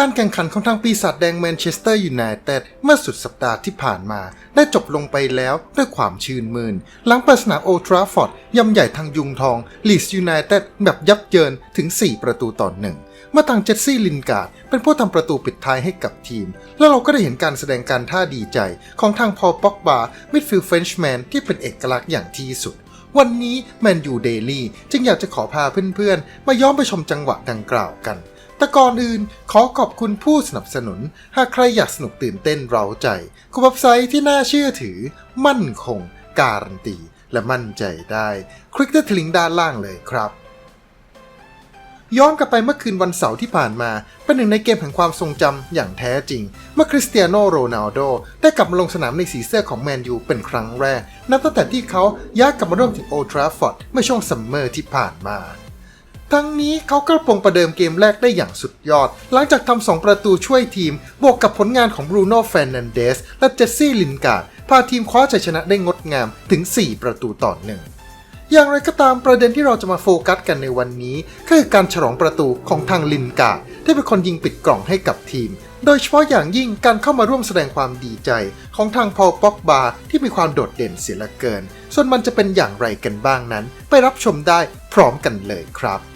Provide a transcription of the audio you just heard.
การแข่งขันของทางปีศาจแดงแมนเชสเตอร์ยูไนเต็ดเมื่อสุดสัปดาห์ที่ผ่านมา ได้จบลงไปแล้วด้วยความชื่นมื่นหลังเปิดสนามโอทราฟฟอร์ดยำใหญ่ทางยุงทองลีสยูไนเต็ดแบบยับเยินถึง 4 ประตูต่อหนึ่งเมื่อทางเจสซี่ลินการ์ดเป็นผู้ทำประตูปิดท้ายให้กับทีม แล้วเราก็ได้เห็นการแสดงการท่าดีใจของทางพอลป็อกบามิดฟิลด์เฟรนช์แมนที่เป็นเอกลักษณ์อย่างที่สุดวันนี้แมนยูเดลี่จึงอยากจะขอพาเพื่อนๆ มาย้อนไปชมจังหวะดังกล่าวกัน แต่ก่อนอื่นขอขอบคุณผู้สนับสนุน หากใครอยากสนุกตื่นเต้นเร้าใจกับเว็บไซต์ที่น่าเชื่อถือ มั่นคง การันตี และมั่นใจได้ คลิกที่ลิงก์ด้านล่างเลยครับ ย้อนกลับไปเมื่อคืนวันเสาร์ที่ผ่านมา เป็นหนึ่งในเกมแห่งความทรงจำอย่างแท้จริง เมื่อคริสเตียโนโรนัลโดได้กลับมาลงสนามในสีเสื้อของแมนยูเป็นครั้งแรก นับตั้งแต่ที่เขาย้ายกลับมาร่วมทีมโอทราฟอร์ดเมื่อช่วงซัมเมอร์ที่ผ่านมา ทั้งนี้เขาก็ปรงประเดิมเกมแรกได้อย่างสุดยอด หลังจากทำสองประตูช่วยทีม บวกกับผลงานของบรูโน่แฟรนันเดสและเจสซี่ลินการ์ดพาทีมคว้าชัยชนะได้งดงามถึง 4 ประตูต่อหนึ่งอย่างไรก็ตามประเด็นที่เราจะมาโฟกัสกันในวันนี้ คือการฉลองประตูของทางลินการ์ที่เป็นคนยิงปิดกล่องให้กับทีม โดยเฉพาะอย่างยิ่งการเข้ามาร่วมแสดงความดีใจ ของทางพอลป็อกบาที่มีความโดดเด่นเสียเหลือเกิน ส่วนมันจะเป็นอย่างไรกันบ้างนั้น ไปรับชมได้พร้อมกันเลยครับ